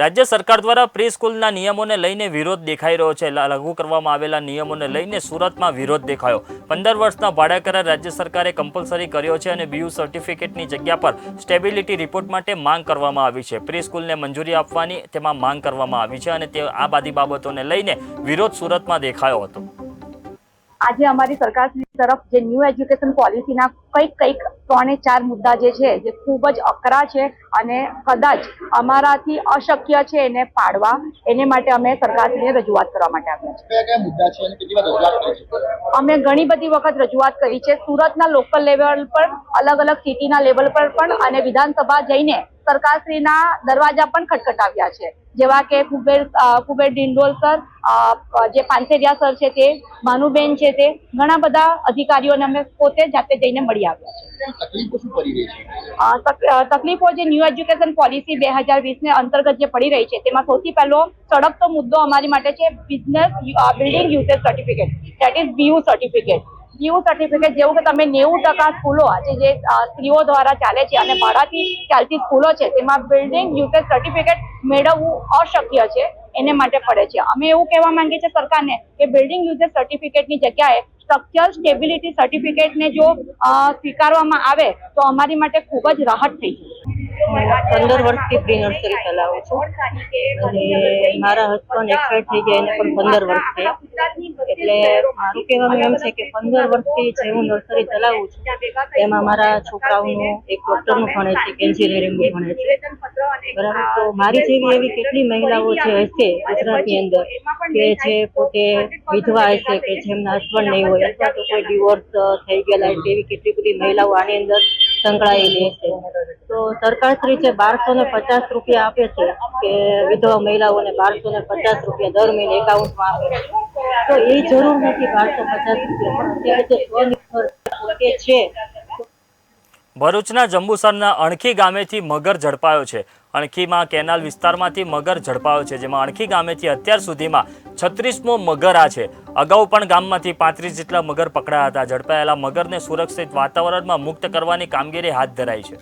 રાજ્ય સરકાર દ્વારા પ્રી સ્કૂલના નિયમોને લઈને વિરોધ દેખાઈ રહ્યો છે. લાગુ કરવામાં આવેલા નિયમોને લઈને સુરતમાં વિરોધ દેખાયો. પંદર વર્ષના ભાડા કરાર રાજ્ય સરકારે કમ્પલસરી કર્યો છે અને બીયુ સર્ટિફિકેટની જગ્યા પર સ્ટેબિલિટી રિપોર્ટ માટે માંગ કરવામાં આવી છે. પ્રી સ્કૂલને મંજૂરી આપવાની તેમાં માંગ કરવામાં આવી છે અને તે આ બધી બાબતોને લઈને વિરોધ સુરતમાં દેખાયો હતો. આજે અમારી સરકાર તરફ જે ન્યૂ એજ્યુકેશન પોલિસીના કંઈક કંઈક ત્રણે ચાર મુદ્દા જે છે જે ખૂબ જ અકરા છે અને કદાચ અમારાથી અશક્ય છે એને પાડવા. એને માટે અમે સરકારશ્રીને રજૂઆત કરવા માટે આવ્યા છે અમે ઘણી બધી વખત રજૂઆત કરી છે. સુરતના લોકલ લેવલ પર અલગ અલગ સિટીના લેવલ પર પણ અને વિધાનસભા જઈને સરકારશ્રીના દરવાજા પણ ખટખટાવ્યા છે. જેવા કે કુબેર કુબેર ડિંડોલ સર જે પાનસેરિયા સર છે તે ભાનુબેન છે તે ઘણા બધા અધિકારીઓને અમે પોતે જાતે જઈને મળી આવ્યા છે. તકલીફો જે ન્યૂ એજ્યુકેશન પોલિસી બે હજાર વીસને અંતર્ગત જે પડી રહી છે તેમાં સૌથી પહેલો સડકતો મુદ્દો અમારી માટે છે business building usage certificate that is B U certificate B U certificate જેવું કે તમે નેવું ટકા સ્કૂલો આજે જે સ્ત્રીઓ દ્વારા ચાલે છે અને ભાડાથી ચાલતી સ્કૂલો છે, તેમાં બિલ્ડિંગ યુસેજ સર્ટિફિકેટ મેળવવું અશક્ય છે, એને માટે પડે છે. અમે એવું કહેવા માંગીએ છીએ સરકારને કે બિલ્ડિંગ યુસેજ સર્ટિફિકેટની જગ્યાએ સ્ટ્રક્ચર સ્ટેબિલિટી સર્ટિફિકેટને જો સ્વીકારવામાં આવે તો અમારી માટે ખૂબ જ રાહત થઈ પંદર વર્ષથી પ્રી નર્સરી ચલાવું છું. અને મારા હસબન્ડ એક્સપાયર થઈ ગયા એને પણ પંદર વર્ષ છે એટલે મારું કહેવાનું એમ છે કે પંદર વર્ષથી જે હું નર્સરી ચલાવું છું, એમાં મારા છોકરાઓનું એક ડોક્ટરનું ભણે છે, એક એન્જિનિયરિંગનું ભણે છે. બરાબર? તો મારી જેવી એવી કેટલી મહિલાઓ જે હશે ગુજરાતની અંદર, કે જે પોતે વિધવા હશે, કે જેમના હસબન્ડ નહીં હોય, અથવા તો કોઈ ડિવોર્સ થઈ ગયેલા હશે એવી કેટલી બધી મહિલાઓ આની અંદર સંકળાયેલી હશે. તો સરકારશ્રી છે બારસો ને પચાસ રૂપિયા આપે છે કે વિધવા મહિલાઓને બારસો ને પચાસ રૂપિયા દર મહિને એકાઉન્ટમાં આપે તો એ જરૂર નથી બારસો પચાસ રૂપિયા. છે. ભરૂચના જંબુસરના અણખી ગામેથી મગર ઝડપાયો છે. અણખીમાં કેનાલ વિસ્તારમાંથી મગર ઝડપાયો છે, જેમાં અણખી ગામેથી અત્યાર સુધીમાં છત્રીસમો મગર આ છે. અગાઉ પણ ગામમાંથી પાંત્રીસ જેટલા મગર પકડાયા હતા. ઝડપાયેલા મગરને સુરક્ષિત વાતાવરણમાં મુક્ત કરવાની કામગીરી હાથ ધરાઈ છે.